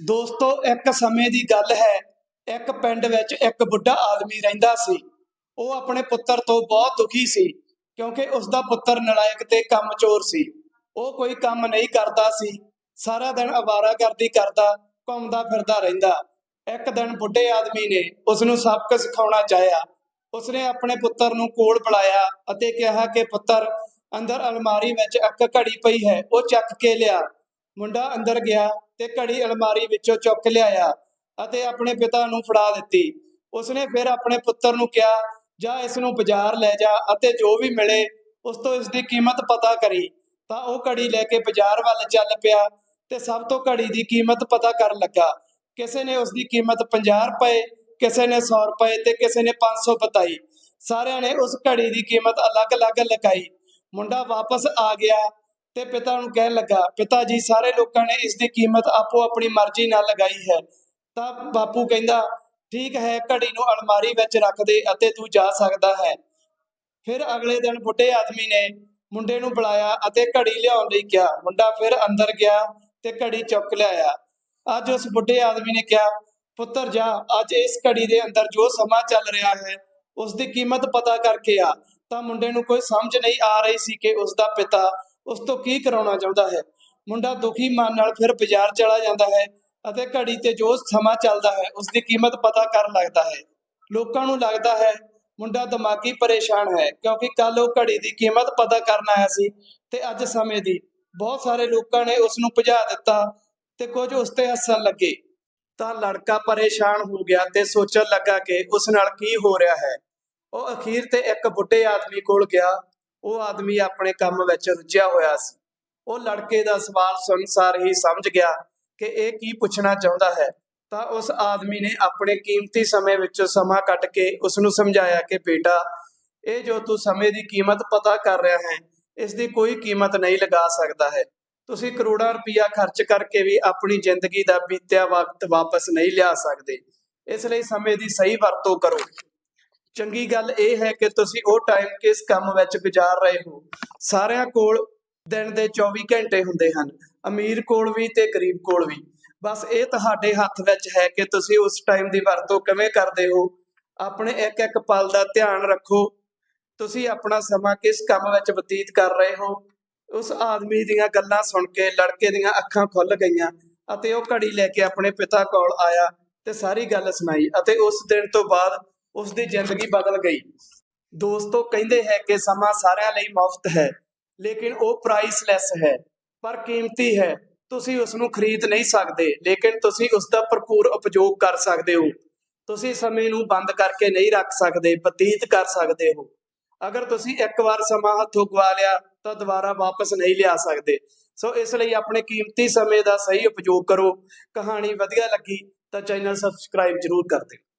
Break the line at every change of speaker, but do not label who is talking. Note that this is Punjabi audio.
ਦੋਸਤੋ, ਇੱਕ ਸਮੇਂ ਦੀ ਗੱਲ ਹੈ। ਇੱਕ ਪਿੰਡ ਵਿੱਚ ਇੱਕ ਬੁੱਢਾ ਆਦਮੀ ਰਹਿੰਦਾ ਸੀ। ਉਹ ਆਪਣੇ ਪੁੱਤਰ ਤੋਂ ਬਹੁਤ ਦੁਖੀ ਸੀ, ਕਿਉਂਕਿ ਉਸ ਦਾ ਪੁੱਤਰ ਨਲਾਇਕ ਤੇ ਕੰਮਚੋਰ ਸੀ। ਉਹ ਕੋਈ ਕੰਮ ਨਹੀਂ ਕਰਦਾ ਸੀ। ਸਾਰਾ ਦਿਨ ਅਵਾਰਾਗਰਦੀ ਕਰਦਾ, ਘੁੰਮਦਾ ਫਿਰਦਾ ਰਹਿੰਦਾ। ਇੱਕ ਦਿਨ ਬੁੱਢੇ ਆਦਮੀ ਨੇ ਉਸ ਨੂੰ ਸਬਕ ਸਿਖਾਉਣਾ ਚਾਹਿਆ। ਉਸਨੇ ਆਪਣੇ ਪੁੱਤਰ ਨੂੰ ਕੋਲ ਬੁਲਾਇਆ ਅਤੇ ਕਿਹਾ ਕਿ ਪੁੱਤਰ, ਅੰਦਰ ਅਲਮਾਰੀ ਵਿੱਚ ਇੱਕ ਘੜੀ ਪਈ ਹੈ, ਉਹ ਚੱਕ ਕੇ ਲਿਆ। ਮੁੰਡਾ ਅੰਦਰ ਗਿਆ ਤੇ ਘੜੀ ਅਲਮਾਰੀ ਵਿੱਚੋਂ ਚੁੱਕ ਲਿਆਇਆ ਅਤੇ ਆਪਣੇ ਪਿਤਾ ਨੂੰ ਫੜਾ ਦਿੱਤੀ। ਉਸਨੇ ਫਿਰ ਆਪਣੇ ਪੁੱਤਰ ਨੂੰ ਕਿਹਾ, ਜਾ ਇਸ ਨੂੰ ਬਾਜ਼ਾਰ ਲੈ ਜਾ ਅਤੇ ਜੋ ਵੀ ਮਿਲੇ, ਉਸ ਤੋਂ ਇਸ ਦੀ ਕੀਮਤ ਪਤਾ ਕਰੀ। ਤਾਂ ਉਹ ਘੜੀ ਲੈ ਕੇ ਬਾਜ਼ਾਰ ਵੱਲ ਚੱਲ ਪਿਆ ਤੇ ਸਭ ਤੋਂ ਘੜੀ ਦੀ ਕੀਮਤ ਪਤਾ ਕਰਨ ਲੱਗਾ। ਕਿਸੇ ਨੇ ਉਸ ਦੀ ਕੀਮਤ 50 ਰੁਪਏ, ਕਿਸੇ ਨੇ 100 ਰੁਪਏ ਤੇ ਕਿਸੇ ਨੇ 500 ਬਤਾਈ। ਸਾਰਿਆਂ ਨੇ ਉਸ ਘੜੀ ਦੀ ਕੀਮਤ ਅਲੱਗ-ਅਲੱਗ ਲਗਾਈ। ਮੁੰਡਾ ਵਾਪਸ ਆ ਗਿਆ ਤੇ ਪਿਤਾ ਨੂੰ ਕਹਿਣ ਲੱਗਾ, ਪਿਤਾ ਜੀ, ਸਾਰੇ ਲੋਕਾਂ ਨੇ ਇਸ ਦੀ ਕੀਮਤ ਆਪੋ ਆਪਣੀ ਮਰਜ਼ੀ ਨਾਲ ਲਗਾਈ ਹੈ। ਤਾਂ ਬਾਪੂ ਕਹਿੰਦਾ, ਠੀਕ ਹੈ, ਘੜੀ ਨੂੰ ਅਲਮਾਰੀ ਵਿੱਚ ਰੱਖ ਦੇ ਅਤੇ ਤੂੰ ਜਾ ਸਕਦਾ ਹੈ। ਫਿਰ ਅਗਲੇ ਦਿਨ ਬੁੱਢੇ ਆਦਮੀ ਨੇ ਮੁੰਡੇ ਨੂੰ ਬੁਲਾਇਆ ਅਤੇ ਘੜੀ ਲਿਆਉਣ ਲਈ ਕਿਹਾ। ਮੁੰਡਾ ਫਿਰ ਅੰਦਰ ਗਿਆ ਤੇ ਘੜੀ ਚੁੱਕ ਲਿਆਇਆ। ਅੱਜ ਉਸ ਬੁੱਢੇ ਆਦਮੀ ਨੇ ਕਿਹਾ, ਪੁੱਤਰ, ਜਾ, ਅੱਜ ਇਸ ਘੜੀ ਦੇ ਅੰਦਰ ਜੋ ਸਮਾਂ ਚੱਲ ਰਿਹਾ ਹੈ, ਉਸ ਦੀ ਕੀਮਤ ਪਤਾ ਕਰਕੇ ਆ। ਤਾਂ ਮੁੰਡੇ ਨੂੰ ਕੋਈ ਸਮਝ ਨਹੀਂ ਆ ਰਹੀ ਸੀ ਕਿ ਉਸ ਦਾ ਪਿਤਾ ਉਸ ਤੋਂ ਕੀ ਕਰਾਉਣਾ ਚਾਹੁੰਦਾ ਹੈ? ਮੁੰਡਾ ਦੁਖੀ ਮਨ ਨਾਲ ਫਿਰ ਬਾਜ਼ਾਰ ਚਲਾ ਜਾਂਦਾ ਹੈ ਅਤੇ ਘੜੀ ਤੇ ਜੋ ਸਮਾਂ ਚੱਲਦਾ ਹੈ ਉਸ ਦੀ ਕੀਮਤ ਪਤਾ ਕਰਨ ਲੱਗਦਾ ਹੈ। ਲੋਕਾਂ ਨੂੰ ਲੱਗਦਾ ਹੈ, ਮੁੰਡਾ ਦਿਮਾਗੀ ਪਰੇਸ਼ਾਨ ਹੈ, ਕਿਉਂਕਿ ਕੱਲ ਉਹ ਘੜੀ ਦੀ ਕੀਮਤ ਪਤਾ ਕਰਨ ਆਇਆ ਸੀ ਤੇ ਅੱਜ ਸਮੇਂ ਦੀ। ਬਹੁਤ ਸਾਰੇ ਲੋਕਾਂ ਨੇ ਉਸ ਨੂੰ ਭਜਾ ਦਿੱਤਾ ਤੇ ਕੁਝ ਉਸ ਤੇ ਹੱਸਣ ਲੱਗੇ। ਤਾਂ ਲੜਕਾ ਪਰੇਸ਼ਾਨ ਹੋ ਗਿਆ ਤੇ ਸੋਚਣ ਲੱਗਾ ਕਿ ਉਸ ਨਾਲ ਕੀ ਹੋ ਰਿਹਾ ਹੈ। ਉਹ ਅਖੀਰ ਤੇ ਇੱਕ ਬੁੱਢੇ ਆਦਮੀ ਕੋਲ ਗਿਆ ਉਹ ਆਦਮੀ ਆਪਣੇ ਕੰਮ ਵਿੱਚ ਰੁੱਝਿਆ ਹੋਇਆ ਸੀ। ਉਹ ਲੜਕੇ ਦਾ ਸਵਾਲ ਸੁਣ ਸਾਰ ਹੀ ਸਮਝ ਗਿਆ ਕਿ ਇਹ ਕੀ ਪੁੱਛਣਾ ਚਾਹੁੰਦਾ ਹੈ। ਤਾਂ ਉਸ ਆਦਮੀ ਨੇ ਆਪਣੇ ਕੀਮਤੀ ਸਮੇਂ ਵਿੱਚੋਂ ਸਮਾਂ ਕੱਢ ਕੇ ਉਸ ਨੂੰ ਸਮਝਾਇਆ ਕਿ, ਬੇਟਾ, ਇਹ ਜੋ ਤੂੰ ਸਮੇਂ ਦੀ ਕੀਮਤ ਪਤਾ ਕਰ ਰਿਹਾ ਹੈ, ਇਸ ਦੀ ਕੋਈ ਕੀਮਤ ਨਹੀਂ ਲਗਾ ਸਕਦਾ ਹੈ। ਤੁਸੀਂ ਕਰੋੜਾਂ ਰੁਪਇਆ ਖਰਚ ਕਰਕੇ ਵੀ ਆਪਣੀ ਜ਼ਿੰਦਗੀ ਦਾ ਬੀਤਿਆ ਵਕਤ ਵਾਪਸ ਨਹੀਂ ਲਿਆ ਸਕਦੇ। ਇਸ ਲਈ ਸਮੇਂ ਦੀ ਸਹੀ ਵਰਤੋਂ ਕਰੋ। ਚੰਗੀ ਗੱਲ ਇਹ ਹੈ ਕਿ ਤੁਸੀਂ ਉਹ ਟਾਈਮ ਕਿਸ ਕੰਮ ਵਿੱਚ ਗੁਜ਼ਾਰ ਰਹੇ ਹੋ? ਸਾਰਿਆਂ ਕੋਲ ਦਿਨ ਦੇ 24 ਘੰਟੇ ਹੁੰਦੇ ਹਨ। ਅਮੀਰ ਕੋਲ ਵੀ ਤੇ ਗਰੀਬ ਕੋਲ ਵੀ। ਬਸ ਇਹ ਤੁਹਾਡੇ ਹੱਥ ਵਿੱਚ ਹੈ ਕਿ ਤੁਸੀਂ ਉਸ ਟਾਈਮ ਦੀ ਵਰਤੋਂ ਕਿਵੇਂ ਕਰਦੇ ਹੋ? ਆਪਣੇ ਇੱਕ ਇੱਕ ਪਲ ਦਾ ਧਿਆਨ ਰੱਖੋ। ਤੁਸੀਂ ਆਪਣਾ ਸਮਾਂ ਕਿਸ ਕੰਮ ਵਿੱਚ ਬਤੀਤ ਕਰ ਰਹੇ ਹੋ? ਉਸ ਆਦਮੀ ਦੀਆਂ ਗੱਲਾਂ ਸੁਣ ਕੇ ਲੜਕੇ ਦੀਆਂ ਅੱਖਾਂ ਖੁੱਲ ਗਈਆਂ ਅਤੇ ਉਹ ਘੜੀ ਲੈ ਕੇ ਆਪਣੇ ਪਿਤਾ ਕੋਲ ਆਇਆ ਤੇ ਸਾਰੀ ਗੱਲ ਸੁਣਾਈ ਅਤੇ ਉਸ ਦਿਨ ਤੋਂ ਬਾਅਦ ਉਸ ਦੀ ਜ਼ਿੰਦਗੀ ਬਦਲ ਗਈ। ਦੋਸਤੋ, ਕਹਿੰਦੇ ਹੈ ਕਿ ਸਮਾਂ ਸਾਰਿਆਂ ਲਈ ਮੁਫਤ ਹੈ, ਲੇਕਿਨ ਉਹ ਪ੍ਰਾਈਸਲੈਸ ਹੈ, ਪਰ ਕੀਮਤੀ ਹੈ। ਤੁਸੀਂ ਉਸ ਨੂੰ ਖਰੀਦ ਨਹੀਂ ਸਕਦੇ, ਲੇਕਿਨ ਤੁਸੀਂ ਉਸ ਦਾ ਭਰਪੂਰ ਉਪਯੋਗ ਕਰ ਸਕਦੇ ਹੋ। ਤੁਸੀਂ ਸਮੇਂ ਨੂੰ ਬੰਦ ਕਰਕੇ ਨਹੀਂ ਰੱਖ ਸਕਦੇ, ਬਤੀਤ ਕਰ ਸਕਦੇ ਹੋ। ਅਗਰ ਤੁਸੀਂ ਇੱਕ ਵਾਰ ਸਮਾਂ ਹੱਥੋਂ ਗਵਾ ਲਿਆ, ਤਾਂ ਦੁਬਾਰਾ ਵਾਪਸ ਨਹੀਂ ਲਿਆ ਸਕਦੇ। ਸੋ ਇਸ ਲਈ ਆਪਣੇ ਕੀਮਤੀ ਸਮੇਂ ਦਾ ਸਹੀ ਉਪਯੋਗ ਕਰੋ। ਕਹਾਣੀ ਵਧੀਆ ਲੱਗੀ, ਤਾਂ ਚੈਨਲ ਸਬਸਕ੍ਰਾਈਬ ਜਰੂਰ ਕਰ ਦਿਓ।